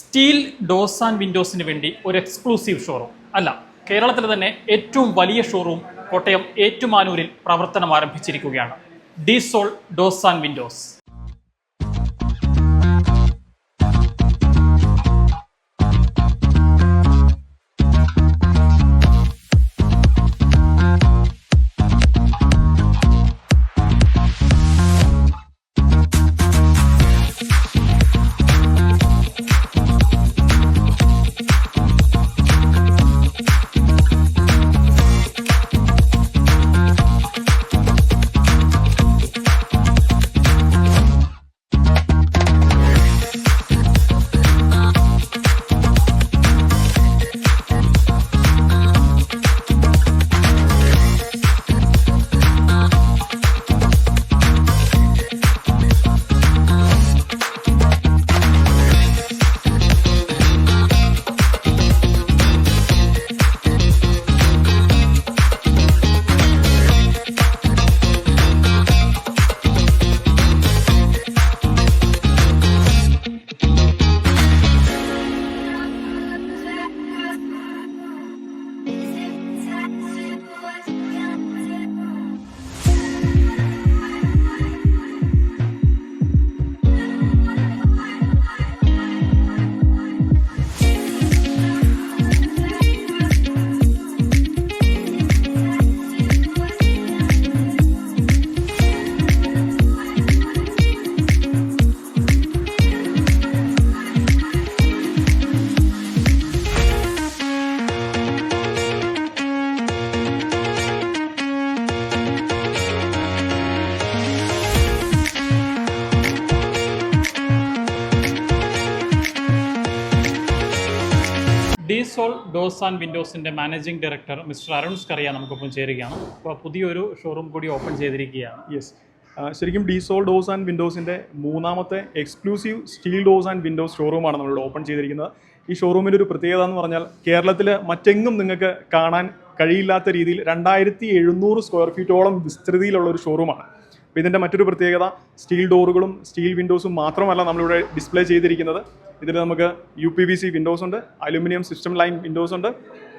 Steel doors and വിൻഡോസിന് വേണ്ടി ഒരു exclusive showroom. അല്ല കേരളത്തിലെ തന്നെ ഏറ്റവും വലിയ ഷോറൂം കോട്ടയം ഏറ്റുമാനൂരിൽ പ്രവർത്തനം ആരംഭിച്ചിരിക്കുകയാണ്. ഡിസോൾ ഡോസ് ആൻഡ് വിൻഡോസ്. ഡിസോൾ doors and വിൻഡോസിന്റെ managing director mister Arun Scaria നമുക്കൊപ്പം ചേരുകയാണ്. അപ്പോൾ പുതിയൊരു ഷോറൂം കൂടി ഓപ്പൺ ചെയ്തിരിക്കുകയാണ്. യെസ് ശരിക്കും ഡീസോൾ ഡോസ് ആൻഡ് വിൻഡോസിന്റെ മൂന്നാമത്തെ exclusive steel doors and windows ഷോറൂമാണ് നമ്മളിവിടെ ഓപ്പൺ ചെയ്തിരിക്കുന്നത്. ഈ ഷോറൂമിന്റെ ഒരു പ്രത്യേകത എന്ന് പറഞ്ഞാൽ കേരളത്തിൽ മറ്റെങ്ങും നിങ്ങൾക്ക് കാണാൻ കഴിയില്ലാത്ത രീതിയിൽ രണ്ടായിരത്തി എഴുന്നൂറ് സ്ക്വയർ ഫീറ്റോളം വിസ്തൃതിയിലുള്ള ഒരു ഷോറൂമാണ് അപ്പോൾ ഇതിന്റെ മറ്റൊരു പ്രത്യേകത സ്റ്റീൽ ഡോറുകളും സ്റ്റീൽ വിൻഡോസും മാത്രമല്ല നമ്മളിവിടെ ഡിസ്പ്ലേ ചെയ്തിരിക്കുന്നത്. ഇതിൽ നമുക്ക് U P V C windows ഉണ്ട് അലുമിനിയം സിസ്റ്റം ലൈൻ വിൻഡോസ് ഉണ്ട്.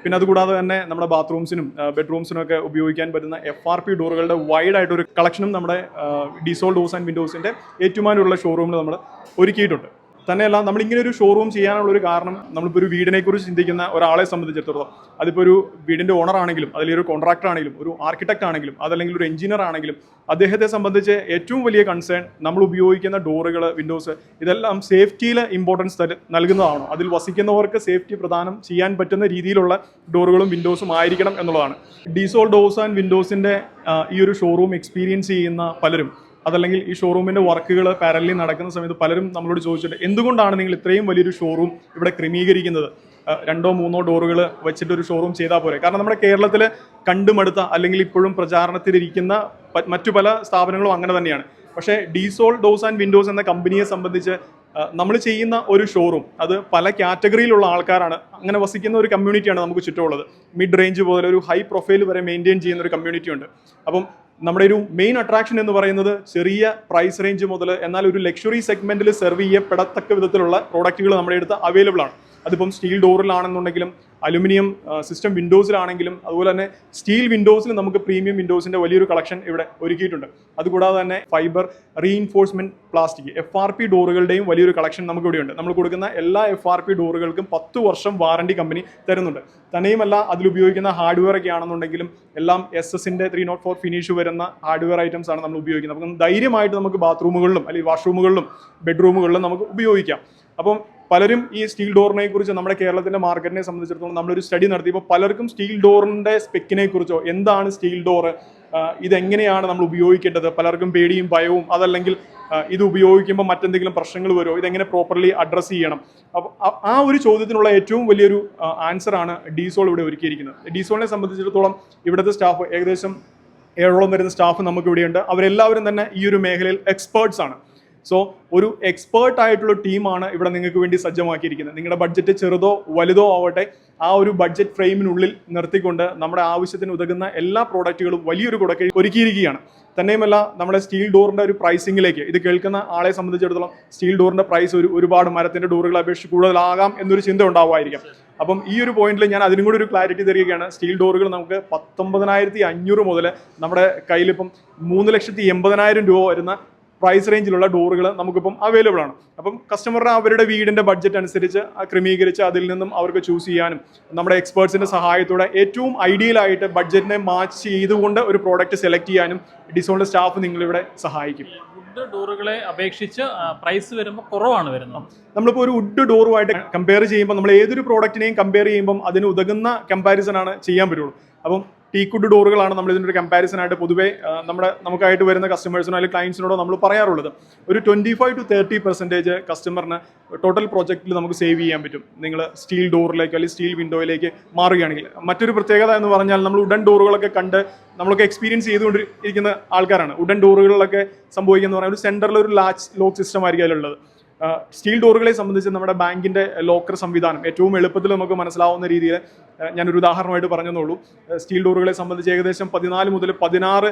പിന്നെ അതുകൂടാതെ തന്നെ നമ്മുടെ ബാത്റൂംസിനും ബെഡ്റൂംസിനും ഒക്കെ ഉപയോഗിക്കാൻ പറ്റുന്ന എഫ് ആർ പി ഡോറുകളുടെ വൈഡ് ആയിട്ടൊരു കളക്ഷനും നമ്മുടെ ഡിസോൾ ഡോസ് ആൻഡ് വിൻഡോസിന്റെ ഏറ്റുമാനുള്ള ഷോറൂമിൽ നമ്മൾ ഒരുക്കിയിട്ടുണ്ട്. തന്നെയല്ല നമ്മൾ ഇങ്ങനെ ഒരു ഷോറൂം ചെയ്യാനുള്ള ഒരു കാരണം നമ്മളിപ്പോൾ ഒരു വീടിനെ കുറിച്ച് ചിന്തിക്കുന്ന ഒരാളെ സംബന്ധിച്ചിടത്തോളം അതിപ്പോൾ ഒരു വീടിന്റെ ഓണർ ആണെങ്കിലും അതിൽ ഒരു കോൺട്രാക്ടർ ആണെങ്കിലും ഒരു ആർക്കിടെക്ട് ആണെങ്കിലും അതല്ലെങ്കിൽ ഒരു എഞ്ചിനീയർ ആണെങ്കിലും അദ്ദേഹത്തെ സംബന്ധിച്ച് ഏറ്റവും വലിയ കൺസേൺ നമ്മൾ ഉപയോഗിക്കുന്ന ഡോറുകൾ വിൻഡോസ് ഇതെല്ലാം സേഫ്റ്റിയിൽ ഇമ്പോർട്ടൻസ് നൽകുന്നതാണോ. അതിൽ വസിക്കുന്നവർക്ക് സേഫ്റ്റി പ്രദാനം ചെയ്യാൻ പറ്റുന്ന രീതിയിലുള്ള ഡോറുകളും വിൻഡോസും ആയിരിക്കണം എന്നുള്ളതാണ്. ഡീസോൾ ഡോസ് ആൻഡ് വിൻഡോസിന്റെ ഈ ഒരു ഷോറൂം എക്സ്പീരിയൻസ് ചെയ്യുന്ന പലരും അതല്ലെങ്കിൽ ഈ ഷോറൂമിന്റെ വർക്കുകൾ പാരലി നടക്കുന്ന സമയത്ത് പലരും നമ്മളോട് ചോദിച്ചിട്ട് എന്തുകൊണ്ടാണ് നിങ്ങൾ ഇത്രയും വലിയൊരു ഷോറൂം ഇവിടെ ക്രമീകരിക്കുന്നത്? രണ്ടോ മൂന്നോ ഡോറുകൾ വെച്ചിട്ട് ഒരു ഷോറൂം ചെയ്താൽ പോരെ? കാരണം നമ്മുടെ കേരളത്തിൽ കണ്ടുമടുത്ത അല്ലെങ്കിൽ ഇപ്പോഴും പ്രചാരണത്തിലിരിക്കുന്ന മറ്റു പല സ്ഥാപനങ്ങളും അങ്ങനെ തന്നെയാണ്. പക്ഷേ ഡീസോൾ ഡോസ് ആൻഡ് വിൻഡോസ് എന്ന കമ്പനിയെ സംബന്ധിച്ച് നമ്മൾ ചെയ്യുന്ന ഒരു ഷോറൂം അത് പല കാറ്റഗറിയിലുള്ള ആൾക്കാരാണ്. അങ്ങനെ വസിക്കുന്ന ഒരു കമ്മ്യൂണിറ്റിയാണ് നമുക്ക് ചുറ്റുമുള്ളത്. മിഡ് റേഞ്ച് പോലെ ഒരു ഹൈ പ്രൊഫൈൽ വരെ മെയിന്റെയിൻ ചെയ്യുന്ന ഒരു കമ്മ്യൂണിറ്റി ഉണ്ട് അപ്പം നമ്മുടെ ഒരു മെയിൻ അട്രാക്ഷൻ എന്ന് പറയുന്നത് ചെറിയ പ്രൈസ് റേഞ്ച് മുതൽ എന്നാൽ ഒരു ലക്ഷറി സെഗ്മെന്റിൽ സെർവ് ചെയ്യപ്പെടത്തക്ക വിധത്തിലുള്ള പ്രോഡക്റ്റുകൾ നമ്മുടെ അടുത്ത് അവൈലബിൾ ആണ്. അതിപ്പം സ്റ്റീൽ ഡോറിലാണെന്നുണ്ടെങ്കിലും അലുമിനിയം സിസ്റ്റം വിൻഡോസിലാണെങ്കിലും അതുപോലെ തന്നെ സ്റ്റീൽ വിൻഡോസിൽ നമുക്ക് പ്രീമിയം വിൻഡോസിന്റെ വലിയൊരു കളക്ഷൻ ഇവിടെ ഒരുക്കിയിട്ടുണ്ട്. അതുകൂടാതെ തന്നെ fibre reinforcement plastic F R P ഡോറുകളുടെയും വലിയൊരു കളക്ഷൻ നമുക്ക് ഇവിടെയുണ്ട്. നമ്മൾ കൊടുക്കുന്ന എല്ലാ എഫ് ആർ പി ഡോറുകൾക്കും പത്ത് വർഷം വാറണ്ടി കമ്പനി തരുന്നുണ്ട്. തന്നെയുമല്ല അതിലുപയോഗിക്കുന്ന ഹാർഡ്വെയർ ഒക്കെ ആണെന്നുണ്ടെങ്കിലും എല്ലാം എസ് എസിന്റെ ത്രീ നോട്ട് ഫോർ ഫിനിഷ് വരുന്ന ഹാർഡ്വെയർ ഐറ്റംസ് ആണ് നമ്മൾ ഉപയോഗിക്കുന്നത്. അപ്പം ധൈര്യമായിട്ട് നമുക്ക് ബാത്റൂമുകളിലും അല്ലെങ്കിൽ വാഷ്റൂമുകളിലും ബെഡ്റൂമുകളിലും നമുക്ക് ഉപയോഗിക്കാം. അപ്പം പലരും ഈ സ്റ്റീൽ ഡോറിനെ കുറിച്ച് നമ്മുടെ കേരളത്തിന്റെ മാർക്കറ്റിനെ സംബന്ധിച്ചിടത്തോളം നമ്മളൊരു സ്റ്റഡി നടത്തിയപ്പോൾ പലർക്കും സ്റ്റീൽ ഡോറിന്റെ സ്പെക്കിനെ കുറിച്ചോ എന്താണ് സ്റ്റീൽ ഡോറ് ഇതെങ്ങനെയാണ് നമ്മൾ ഉപയോഗിക്കേണ്ടത്? പലർക്കും പേടിയും ഭയവും അതല്ലെങ്കിൽ ഇത് ഉപയോഗിക്കുമ്പോൾ മറ്റെന്തെങ്കിലും പ്രശ്നങ്ങൾ വരുമോ? ഇതെങ്ങനെ പ്രോപ്പർലി അഡ്രസ്സ് ചെയ്യണം? അപ്പോൾ ആ ഒരു ചോദ്യത്തിനുള്ള ഏറ്റവും വലിയൊരു ആൻസർ ആണ് ഡീസോൾ ഇവിടെ ഒരുക്കിയിരിക്കുന്നത്. ഡീസോളിനെ സംബന്ധിച്ചിടത്തോളം ഇവിടുത്തെ സ്റ്റാഫ് ഏകദേശം ഏഴോളം വരുന്ന സ്റ്റാഫ് നമുക്ക് ഇവിടെയുണ്ട് അവരെല്ലാവരും തന്നെ ഈ ഒരു മേഖലയിൽ എക്സ്പേർട്സ് ആണ്. സോ ഒരു എക്സ്പേർട്ട് ആയിട്ടുള്ള ടീമാണ് ഇവിടെ നിങ്ങൾക്ക് വേണ്ടി സജ്ജമാക്കിയിരിക്കുന്നത്. നിങ്ങളുടെ ബഡ്ജറ്റ് ചെറുതോ വലുതോ ആവട്ടെ ആ ഒരു ബഡ്ജറ്റ് ഫ്രെയിമിനുള്ളിൽ നിർത്തിക്കൊണ്ട് നമ്മുടെ ആവശ്യത്തിന് ഉതകുന്ന എല്ലാ പ്രോഡക്റ്റുകളും വലിയൊരു കുടക്കീഴിൽ ഒരുക്കിയിരിക്കുകയാണ്. തന്നെയുമല്ല നമ്മുടെ സ്റ്റീൽ ഡോറിന്റെ ഒരു പ്രൈസിങ്ങിലേക്ക് ഇത് കേൾക്കുന്ന ആളെ സംബന്ധിച്ചിടത്തോളം സ്റ്റീൽ ഡോറിന്റെ പ്രൈസ് ഒരു ഒരുപാട് മരത്തിന്റെ ഡോറുകളെ അപേക്ഷിച്ച് കൂടുതലാകാം എന്നൊരു ചിന്ത ഉണ്ടാവുമായിരിക്കാം. അപ്പം ഈ ഒരു പോയിന്റിൽ ഞാൻ അതിനും കൂടി ഒരു ക്ലാരിറ്റി തരികയാണ്. സ്റ്റീൽ ഡോറുകൾ നമുക്ക് പത്തൊമ്പതിനായിരത്തി അഞ്ഞൂറ് മുതൽ നമ്മുടെ കയ്യിലിപ്പം മൂന്ന് ലക്ഷത്തി എൺപതിനായിരം രൂപ വരുന്ന പ്രൈസ് റേഞ്ചിലുള്ള ഡോറുകൾ നമുക്കിപ്പം അവൈലബിൾ ആണ്. അപ്പം കസ്റ്റമറിന് അവരുടെ വീടിന്റെ ബഡ്ജറ്റ് അനുസരിച്ച് ക്രമീകരിച്ച് അതിൽ നിന്നും അവർക്ക് ചൂസ് ചെയ്യാനും നമ്മുടെ എക്സ്പേർട്സിന്റെ സഹായത്തോടെ ഏറ്റവും ഐഡിയൽ ആയിട്ട് ബഡ്ജറ്റിനെ മാച്ച് ചെയ്തുകൊണ്ട് ഒരു പ്രോഡക്റ്റ് സെലക്ട് ചെയ്യാനും ഡിസോണിന്റെ സ്റ്റാഫ് നിങ്ങളിവിടെ സഹായിക്കും. വുഡ് ഡോറുകളെ അപേക്ഷിച്ച് പ്രൈസ് വരുമ്പോൾ കുറവാണ് വരുന്നത്. നമ്മളിപ്പോൾ ഒരു വുഡ് ഡോറുമായിട്ട് കമ്പയർ ചെയ്യുമ്പോൾ നമ്മൾ ഏതൊരു പ്രോഡക്റ്റിനെയും കമ്പയർ ചെയ്യുമ്പോൾ അതിന് ഉതകുന്ന കമ്പാരിസൺ ആണ് ചെയ്യാൻ പറ്റുള്ളൂ. അപ്പം ടീക്കുഡ് ഡോറുകളാണ് നമ്മൾ ഇതിന്റെ ഒരു കമ്പാരിസൺ ആയിട്ട് പൊതുവേ നമ്മുടെ നമുക്കായിട്ട് വരുന്ന കസ്റ്റമേഴ്സിനോ അല്ലെങ്കിൽ ക്ലയൻസിനോടോ നമ്മൾ പറയാറുള്ളത്. ഒരു twenty five to thirty percentage കസ്റ്റമറിന് ടോട്ടൽ പ്രോജക്റ്റിൽ നമുക്ക് സേവ് ചെയ്യാൻ പറ്റും. നിങ്ങൾ സ്റ്റീൽ ഡോറിലേക്ക് അല്ലെങ്കിൽ സ്റ്റീൽ വിൻഡോയിലേക്ക് മാറുകയാണെങ്കിൽ. മറ്റൊരു പ്രത്യേകത എന്ന് പറഞ്ഞാൽ നമ്മൾ ഉടൻ ഡോറുകളൊക്കെ കണ്ട് നമ്മളൊക്കെ എക്സ്പീരിയൻസ് ചെയ്തുകൊണ്ടിരിക്കുന്ന ആൾക്കാരാണ്. ഉടൻ ഡോറുകളിലൊക്കെ സംഭവിക്കുന്ന പറഞ്ഞാൽ ഒരു സെന്ററിൽ ഒരു ലാച്ച് ലോക്ക് സിസ്റ്റം ആയിരിക്കും അതിലുള്ളത്. സ്റ്റീൽ ഡോറുകളെ സംബന്ധിച്ച് നമ്മുടെ ബാങ്കിന്റെ ലോക്കർ സംവിധാനം ഏറ്റവും എളുപ്പത്തിൽ നമുക്ക് മനസ്സിലാവുന്ന രീതിയിൽ ഞാനൊരു ഉദാഹരണമായിട്ട് പറഞ്ഞെന്നുള്ളൂ. സ്റ്റീൽ ഡോറുകളെ സംബന്ധിച്ച് ഏകദേശം പതിനാല് മുതൽ പതിനാറ്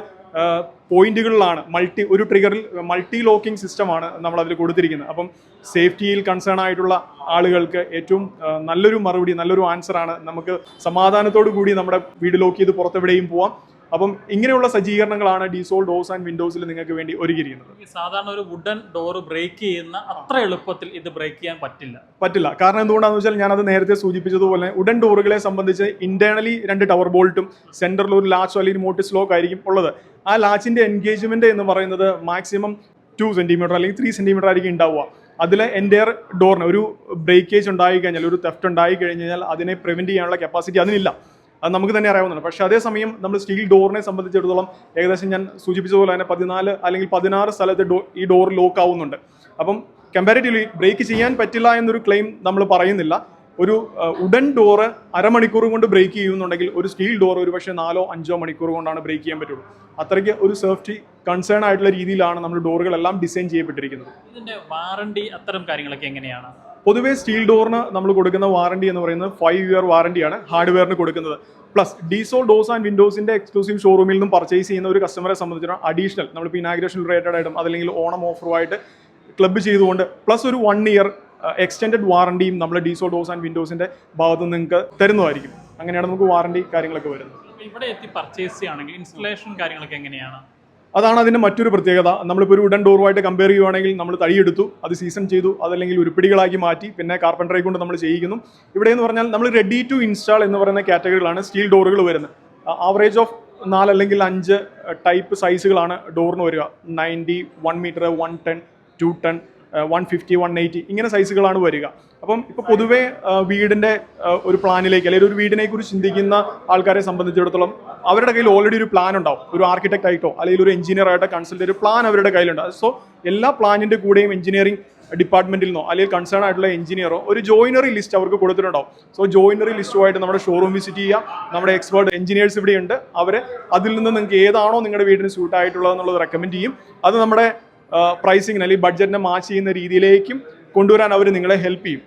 പോയിന്റുകളിലാണ് മൾട്ടി ഒരു ട്രിഗറിൽ മൾട്ടി ലോക്കിംഗ് സിസ്റ്റമാണ് നമ്മൾ അതിൽ കൊടുത്തിരിക്കുന്നത്. അപ്പം സേഫ്റ്റിയിൽ കൺസേൺ ആയിട്ടുള്ള ആളുകൾക്ക് ഏറ്റവും നല്ലൊരു മറുപടി നല്ലൊരു ആൻസർ ആണ് നമുക്ക് സമാധാനത്തോടു കൂടി നമ്മുടെ വീട് ലോക്ക് ചെയ്ത് പുറത്തെവിടെയും പോവാം. അപ്പം ഇങ്ങനെയുള്ള സജ്ജീകരണങ്ങളാണ് ഡീസോൾ ഡോസ് ആൻഡ് വിൻഡോസിൽ നിങ്ങൾക്ക് വേണ്ടി ഒരുക്കിയിരിക്കുന്നത്. സാധാരണ ഒരു വുഡൻ ഡോർ ബ്രേക്ക് ചെയ്യുന്ന അത്ര എളുപ്പത്തിൽ ഇത് ബ്രേക്ക് ചെയ്യാൻ പറ്റില്ല. പറ്റില്ല. കാരണം എന്തുകൊണ്ടാണെന്ന് വെച്ചാൽ ഞാനത് നേരത്തെ സൂചിപ്പിച്ചതുപോലെ ഉഡൻ ഡോറുകളെ സംബന്ധിച്ച് ഇന്റേണലി രണ്ട് ടവർ ബോൾട്ടും സെന്ററിൽ ഒരു ലാച്ച് അല്ലെങ്കിൽ മോട്ടിസ് ലോക്ക് ആയിരിക്കും ഉള്ളത്. ആ ലാച്ചിന്റെ എൻഗേജ്മെന്റ് എന്ന് പറയുന്നത് മാക്സിമം ടു സെന്റിമീറ്റർ അല്ലെങ്കിൽ ത്രീ സെന്റിമീറ്റർ ആയിരിക്കും ഉണ്ടാവുക. അതിൽ എന്റെയർ ഡോറിന് ഒരു ബ്രേക്കേജ് ഉണ്ടായി കഴിഞ്ഞാൽ ഒരു തെഫ്റ്റ് ഉണ്ടായി കഴിഞ്ഞാൽ അതിനെ പ്രിവെന്റ് ചെയ്യാനുള്ള കപ്പാസിറ്റി അതിനില്ല. അത് നമുക്ക് തന്നെ അറിയാവുന്നതാണ്. പക്ഷേ അതേസമയം നമ്മൾ സ്റ്റീൽ ഡോറിനെ സംബന്ധിച്ചിടത്തോളം ഏകദേശം ഞാൻ സൂചിപ്പിച്ചതുപോലെ തന്നെ പതിനാല് അല്ലെങ്കിൽ പതിനാറ് സ്ഥലത്ത് ഈ ഡോർ ലോക്ക് ആവുന്നുണ്ട്. അപ്പം കമ്പാരിറ്റീവ്ലി ബ്രേക്ക് ചെയ്യാൻ പറ്റില്ല എന്നൊരു ക്ലെയിം നമ്മൾ പറയുന്നില്ല. ഒരു ഉടൻ ഡോറ് അരമണിക്കൂർ കൊണ്ട് ബ്രേക്ക് ചെയ്യുന്നുണ്ടെങ്കിൽ ഒരു സ്റ്റീൽ ഡോർ ഒരു പക്ഷേ നാലോ അഞ്ചോ മണിക്കൂർ കൊണ്ടാണ് ബ്രേക്ക് ചെയ്യാൻ പറ്റുള്ളൂ. അത്രയ്ക്ക് ഒരു സേഫ്റ്റി കൺസേൺ ആയിട്ടുള്ള രീതിയിലാണ് നമ്മൾ ഡോറുകളെല്ലാം ഡിസൈൻ ചെയ്യപ്പെട്ടിരിക്കുന്നത്. ഇതിന്റെ വാറണ്ടി അത്തരം കാര്യങ്ങളൊക്കെ എങ്ങനെയാണ്? പൊതുവേ സ്റ്റീൽ ഡോറിന് നമ്മൾ കൊടുക്കുന്ന വാറണ്ടി എന്ന് പറയുന്നത് ഫൈവ് ഇയർ വാറണ്ടിയാണ് ഹാർഡ്വെയറിന് കൊടുക്കുന്നത്. പ്ലസ് ഡീസോ ഡോസ് ആൻഡ് വിൻഡോസിന്റെ എക്സ്ക്ലൂസീവ് ഷോറൂമിൽ നിന്നും പർച്ചേസ് ചെയ്യുന്ന ഒരു കസ്റ്റമറെ സംബന്ധിച്ചിടത്തോളം അഡീഷണൽ നമ്മളിപ്പോൾ ഇനാഗ്രേഷൻ റിലേറ്റഡ് ആയിട്ടും അല്ലെങ്കിൽ ഓണം ഓഫറുമായിട്ട് ക്ലബ്ബ് ചെയ്തുകൊണ്ട് പ്ലസ് ഒരു വൺ ഇയർ എക്സ്റ്റെൻഡഡ് വാറണ്ടിയും നമ്മൾ ഡീസോ ഡോസ് ആൻഡ് വിൻഡോസിന്റെ ഭാഗത്ത് നിങ്ങൾക്ക് തരുന്നതായിരിക്കും. അങ്ങനെയാണ് നമുക്ക് വാറണ്ടി കാര്യങ്ങളൊക്കെ വരുന്നത്. ഇവിടെ എത്തി പർച്ചേസ് ചെയ്യുകയാണെങ്കിൽ ഇൻസ്റ്റലേഷൻ കാര്യങ്ങളൊക്കെ എങ്ങനെയാണ്? അതാണ് അതിന്റെ മറ്റൊരു പ്രത്യേകത. നമ്മളിപ്പോൾ ഒരു ഉടൻ ഡോറുമായിട്ട് കമ്പയർ ചെയ്യുവാണെങ്കിൽ നമ്മൾ തടിയെടുത്തു അത് സീസൺ ചെയ്തു അതല്ലെങ്കിൽ ഉരുപ്പിടികളാക്കി മാറ്റി പിന്നെ കാർപ്പന്ററെ കൊണ്ട് നമ്മൾ ചെയ്യിക്കുന്നു. ഇവിടെ എന്ന് പറഞ്ഞാൽ നമ്മൾ റെഡി ടു ഇൻസ്റ്റാൾ എന്ന് പറയുന്ന കാറ്റഗറികളാണ് സ്റ്റീൽ ഡോറുകൾ വരുന്നത്. ആവറേജ് ഓഫ് നാല് അല്ലെങ്കിൽ അഞ്ച് ടൈപ്പ് സൈസുകളാണ് ഡോറിന് വരിക. Ninety one metre one ten two ten one fifty one eighty ഇങ്ങനെ സൈസുകളാണ് വരിക. അപ്പം ഇപ്പൊ പൊതുവേ വീടിന്റെ ഒരു പ്ലാനിലേക്ക് അല്ലെങ്കിൽ ഒരു വീടിനെ കുറിച്ച് ചിന്തിക്കുന്ന ആൾക്കാരെ സംബന്ധിച്ചിടത്തോളം അവരുടെ കയ്യിൽ ഓൾറെഡി ഒരു പ്ലാൻ ഉണ്ടാവും. ഒരു ആർക്കിടെക്ട് ആയിട്ടോ അല്ലെങ്കിൽ ഒരു എഞ്ചിനീയർ ആയിട്ടോ കൺസൾട്ട് ഒരു പ്ലാൻ അവരുടെ കയ്യിലുണ്ട് സോ എല്ലാ പ്ലാനിന്റെ കൂടെയും എഞ്ചിനീയറിംഗ് ഡിപ്പാർട്ട്മെന്റിൽ നിന്നോ അല്ലെങ്കിൽ കൺസേൺ ആയിട്ടുള്ള എഞ്ചിനീയറോ ഒരു ജോയിനറി ലിസ്റ്റ് അവർക്ക് കൊടുത്തിട്ടുണ്ടാവും. സോ ജോയിനറി ലിസ്റ്റുമായിട്ട് നമ്മുടെ ഷോറൂം വിസിറ്റ് ചെയ്യുക നമ്മുടെ എക്സ്പേർട്ട് എഞ്ചിനീയേഴ്സ് ഇവിടെയുണ്ട് അവർ അതിൽ നിന്ന് നിങ്ങൾക്ക് ഏതാണോ നിങ്ങളുടെ വീടിന് സ്യൂട്ട് ആയിട്ടുള്ളത് എന്നുള്ളത് റെക്കമെൻഡ് ചെയ്യും. അത് നമ്മുടെ പ്രൈസിങ്ങിന് അല്ലെങ്കിൽ ബഡ്ജറ്റിനെ മാച്ച് ചെയ്യുന്ന രീതിയിലേക്കും കൊണ്ടുവരാൻ അവർ നിങ്ങളെ ഹെൽപ്പ് ചെയ്യും.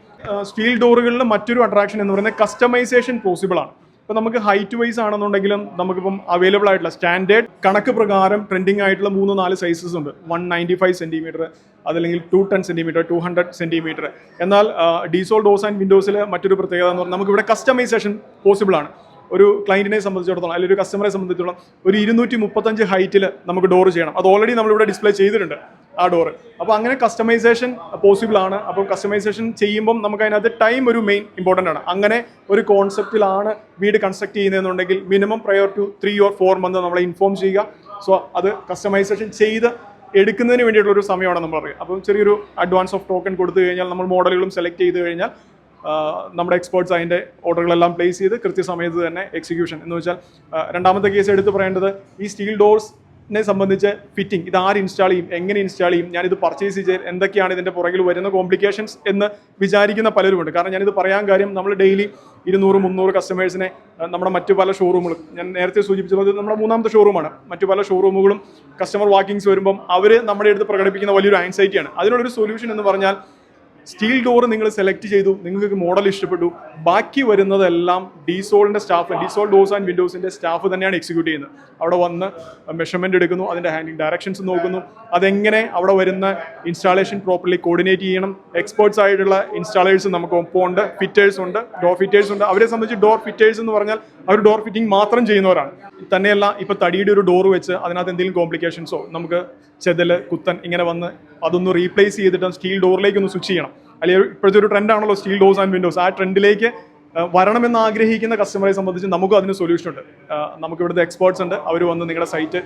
സ്റ്റീൽ ഡോറുകളിൽ മറ്റൊരു അട്രാക്ഷൻ എന്ന് പറയുന്നത് കസ്റ്റമൈസേഷൻ പോസിബിൾ ആണ്. ഇപ്പോൾ നമുക്ക് ഹൈറ്റ് വൈസ് ആണെന്നുണ്ടെങ്കിലും നമുക്കിപ്പം അവൈലബിൾ ആയിട്ടുള്ള സ്റ്റാൻഡേർഡ് കണക്ക് പ്രകാരം ട്രെൻഡിങ് ആയിട്ടുള്ള മൂന്ന് നാല് സൈസസ് ഉണ്ട്. വൺ നയന്റി ഫൈവ് സെന്റിമീറ്റർ അതല്ലെങ്കിൽ two ten centimetre two hundred centimetre എന്നാൽ ഡീസോൾ ഡോസ് ആൻഡ് വിൻഡോസിൽ മറ്റൊരു പ്രത്യേകത എന്ന് പറഞ്ഞാൽ നമുക്കിവിടെ കസ്റ്റമൈസേഷൻ പോസിബിൾ ആണ്. ഒരു ക്ലയന്റിനെ സംബന്ധിച്ചിടത്തോളം അല്ലെങ്കിൽ ഒരു കസ്റ്റമറെ സംബന്ധിച്ചിടത്തോളം ഒരു ഇരുന്നൂറ്റി മുപ്പത്തഞ്ച് ഹൈറ്റിൽ നമുക്ക് ഡോർ ചെയ്യണം. അത് ഓൾറെഡി നമ്മളിവിടെ ഡിസ്പ്ലേ ചെയ്തിട്ടുണ്ട് ആ ഡോറ് അപ്പോൾ അങ്ങനെ കസ്റ്റമൈസേഷൻ പോസിബിൾ ആണ്. അപ്പോൾ കസ്റ്റമൈസേഷൻ ചെയ്യുമ്പം നമുക്ക് അതിനകത്ത് ടൈം ഒരു മെയിൻ ഇമ്പോർട്ടന്റ് ആണ്. അങ്ങനെ ഒരു കോൺസെപ്റ്റിലാണ് വീട് construct ചെയ്യുന്നതെന്നുണ്ടെങ്കിൽ minimum prior two three or four month നമ്മളെ ഇൻഫോം ചെയ്യുക. സോ അത് കസ്റ്റമൈസേഷൻ ചെയ്ത് എടുക്കുന്നതിന് വേണ്ടിയിട്ടുള്ള ഒരു സമയമാണ് നമ്മൾ പറയുക. അപ്പം ചെറിയൊരു അഡ്വാൻസ് ഓഫ് ടോക്കൺ കൊടുത്തു കഴിഞ്ഞാൽ നമ്മൾ മോഡലുകളും സെലക്ട് ചെയ്ത് കഴിഞ്ഞാൽ നമ്മുടെ എക്സ്പേർട്സ് അതിന്റെ ഓർഡറുകളെല്ലാം പ്ലേസ് ചെയ്ത് കൃത്യസമയത്ത് തന്നെ എക്സിക്യൂഷൻ എന്ന് വെച്ചാൽ രണ്ടാമത്തെ കേസ് എടുത്ത് പറയേണ്ടത് ഈ സ്റ്റീൽ ഡോർസ് സംബന്ധിച്ച് ഫിറ്റിംഗ് ഇത് ആര് ഇൻസ്റ്റാൾ ചെയ്യും? എങ്ങനെ ഇൻസ്റ്റാൾ ചെയ്യും? ഞാനിത് പർച്ചേസ് ചെയ്ത് എന്തൊക്കെയാണ് ഇതിന്റെ പുറകിൽ വരുന്ന കോംപ്ലിക്കേഷൻസ് എന്ന് വിചാരിക്കുന്ന പലരുമുണ്ട്. കാരണം ഞാനിത് പറയാൻ കാര്യം നമ്മൾ ഡെയിലി ഇരുന്നൂറ് മുന്നൂറ് കസ്റ്റമേഴ്സിനെ നമ്മുടെ മറ്റു പല ഷോറൂമുകളും ഞാൻ നേരത്തെ സൂചിപ്പിച്ചത് നമ്മുടെ മൂന്നാമത്തെ ഷോറൂമാണ് മറ്റു പല ഷോറൂമുകളും കസ്റ്റമർ വാക്കിങ്സ് വരുമ്പം അവർ നമ്മുടെ അടുത്ത് പ്രകടിപ്പിക്കുന്ന വലിയൊരു ആൻസൈറ്റിയാണ് അതിനുള്ളൊരു സൊല്യൂഷൻ എന്ന് പറഞ്ഞാൽ സ്റ്റീൽ ഡോർ നിങ്ങൾ സെലക്ട് ചെയ്തു നിങ്ങൾക്ക് മോഡൽ ഇഷ്ടപ്പെട്ടു. ബാക്കി വരുന്നതെല്ലാം ഡീസോളിന്റെ സ്റ്റാഫ് ഡീസോൾ ഡോസ് ആൻഡ് വിൻഡോസിന്റെ സ്റ്റാഫ് തന്നെയാണ് എക്സിക്യൂട്ട് ചെയ്യുന്നത്. അവിടെ വന്ന് മെഷർമെന്റ് എടുക്കുന്നു അതിന്റെ ഹാൻഡിങ് ഡയറക്ഷൻസ് നോക്കുന്നു. അതെങ്ങനെ അവിടെ വരുന്ന ഇൻസ്റ്റാളേഷൻ പ്രോപ്പർലി കോർഡിനേറ്റ് ചെയ്യണം. എക്സ്പേർട്സ് ആയിട്ടുള്ള ഇൻസ്റ്റാളേഴ്സ് നമുക്ക് ഒപ്പം ഉണ്ട് ഫിറ്റേഴ്സ് ഉണ്ട് ഡോർ ഫിറ്റേഴ്സ് ഉണ്ട്. അവരെ സംബന്ധിച്ച് ഡോർ ഫിറ്റേഴ്സ് എന്ന് പറഞ്ഞാൽ അവർ ഡോർ ഫിറ്റിംഗ് മാത്രം ചെയ്യുന്നവരാണ്. തന്നെയല്ല ഇപ്പോൾ തടിയുടെ ഒരു ഡോർ വെച്ച് അതിനകത്ത് എന്തെങ്കിലും കോംപ്ലിക്കേഷൻസോ നമുക്ക് ചെതൽ കുത്തൻ ഇങ്ങനെ വന്ന് അതൊന്ന് റീപ്ലേസ് ചെയ്തിട്ട് സ്റ്റീൽ ഡോറിലേക്ക് ഒന്ന് സ്വിച്ച് ചെയ്യണം. അല്ലെങ്കിൽ ഇപ്പോഴത്തെ ഒരു ട്രെൻഡ് ആണല്ലോ സ്റ്റീൽ ഡോസ് ആൻഡ് വിൻഡോസ് ആ ട്രെൻഡിലേക്ക് വരണമെന്ന് ആഗ്രഹിക്കുന്ന കസ്റ്റമറെ സംബന്ധിച്ച് നമുക്ക് അതിന് സൊല്യൂഷൻ ഉണ്ട്. നമുക്ക് ഇവിടുത്തെ എക്സ്പേർട്സ് ഉണ്ട്. അവർ വന്ന് നിങ്ങളുടെ സൈറ്റ്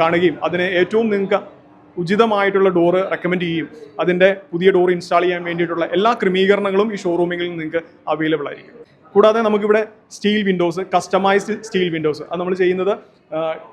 കാണുകയും അതിന് ഏറ്റവും നിങ്ങൾക്ക് ഉചിതമായിട്ടുള്ള ഡോറ് റെക്കമെൻഡ് ചെയ്യും അതിന്റെ പുതിയ ഡോർ ഇൻസ്റ്റാൾ ചെയ്യാൻ വേണ്ടിയിട്ടുള്ള എല്ലാ ക്രമീകരണങ്ങളും ഈ ഷോറൂമിൽ നിങ്ങൾക്ക് അവൈലബിൾ ആയിരിക്കും. കൂടാതെ നമുക്കിവിടെ steel windows customised steel windows അത് നമ്മൾ ചെയ്യുന്നത്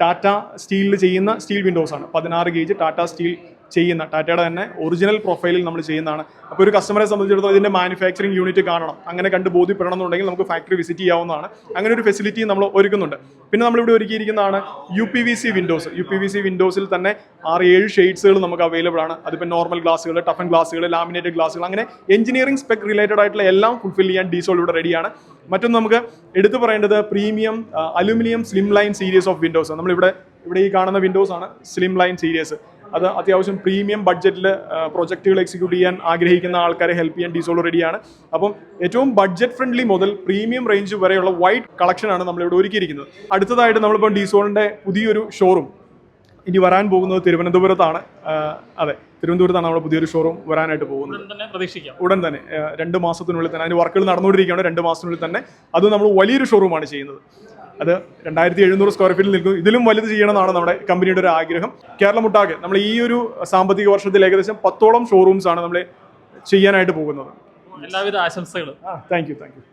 ടാറ്റ സ്റ്റീലിൽ ചെയ്യുന്ന സ്റ്റീൽ വിൻഡോസ് ആണ്. പതിനാറ് ഗേജ് ടാറ്റ സ്റ്റീൽ ചെയ്യുന്ന ടാറ്റയുടെ തന്നെ ഒറിജിനൽ പ്രൊഫൈലിൽ നമ്മൾ ചെയ്യുന്നതാണ്. അപ്പോൾ ഒരു കസ്റ്റമറെ സംബന്ധിച്ചിടത്തോളം ഇതിന്റെ മാനുഫാക്ചറിങ് യൂണിറ്റ് കാണണം. അങ്ങനെ കണ്ട് ബോധ്യപ്പെടണം എന്നുണ്ടെങ്കിൽ നമുക്ക് ഫാക്ടറി വിസിറ്റ് ചെയ്യാവുന്നതാണ്. അങ്ങനെ ഒരു ഫെസിലിറ്റി നമ്മൾ ഒരുക്കുന്നുണ്ട്. പിന്നെ നമ്മളിവിടെ ഒരുക്കിയിരിക്കുന്നതാണ് U P V C windows U P V C വിൻഡോസിൽ തന്നെ ആറ് ഏഴ് ഷെയ്ഡ്സുകൾ നമുക്ക് അവൈലബിൾ ആണ്. അതിപ്പോൾ നോർമൽ ഗ്ലാസുകൾ ടഫൻ ഗ്ലാസുകൾ ലാമിനേറ്റഡ് ഗ്ലാസുകൾ അങ്ങനെ എഞ്ചിനീയറിംഗ് സ്പെക് റിലേറ്റഡ് ആയിട്ടുള്ള എല്ലാം ഫുൾഫിൽ ചെയ്യാൻ ഡീസോൾ ഇവിടെ റെഡിയാണ് മറ്റൊന്ന് നമുക്ക് എടുത്തു പറയേണ്ടത് premium aluminium slim line series of windows നമ്മളിവിടെ ഇവിടെ ഈ കാണുന്ന വിൻഡോസ് ആണ് സ്ലിം ലൈൻ സീരീസ് അത് അത്യാവശ്യം പ്രീമിയം ബഡ്ജറ്റിൽ പ്രൊജക്റ്റുകൾ എക്സിക്യൂട്ട് ചെയ്യാൻ ആഗ്രഹിക്കുന്ന ആൾക്കാരെ ഹെൽപ്പ് ചെയ്യാൻ ഡീസോൾ റെഡിയാണ്. അപ്പം ഏറ്റവും ബഡ്ജറ്റ് ഫ്രണ്ട്ലി മുതൽ പ്രീമിയം റേഞ്ച് വരെയുള്ള വൈഡ് കളക്ഷനാണ് നമ്മളിവിടെ ഒരുക്കിയിരിക്കുന്നത്. അടുത്തതായിട്ട് നമ്മളിപ്പോൾ ഡീസോളിന്റെ പുതിയൊരു ഷോറൂം ഇനി വരാൻ പോകുന്നത് തിരുവനന്തപുരത്താണ്. അതെ. തിരുവനന്തപുരത്താണ് നമ്മുടെ പുതിയൊരു ഷോറൂം വരാനായിട്ട് പോകുന്നത്. ഉടൻ തന്നെ പ്രതീക്ഷിക്കാം. ഉടൻ തന്നെ. രണ്ട് മാസത്തിനുള്ളിൽ തന്നെ. അതിന് വർക്കുകൾ നടന്നുകൊണ്ടിരിക്കുകയാണ്. രണ്ട് മാസത്തിനുള്ളിൽ തന്നെ. അത് നമ്മൾ വലിയൊരു ഷോറൂമാണ് ചെയ്യുന്നത്. അത് രണ്ടായിരത്തി എഴുന്നൂറ് സ്ക്വയർ ഫീറ്റിൽ നിൽക്കും ഇതിലും വലുത് ചെയ്യണമെന്നാണ് നമ്മുടെ കമ്പനിയുടെ ഒരു ആഗ്രഹം. കേരളമുട്ടാകെ നമ്മൾ ഈ ഒരു സാമ്പത്തിക വർഷത്തിൽ ഏകദേശം പത്തോളം ഷോറൂംസ് ആണ് നമ്മൾ ചെയ്യാനായിട്ട് പോകുന്നത്. എല്ലാവിധ ആശംസകളും. Thank you thank you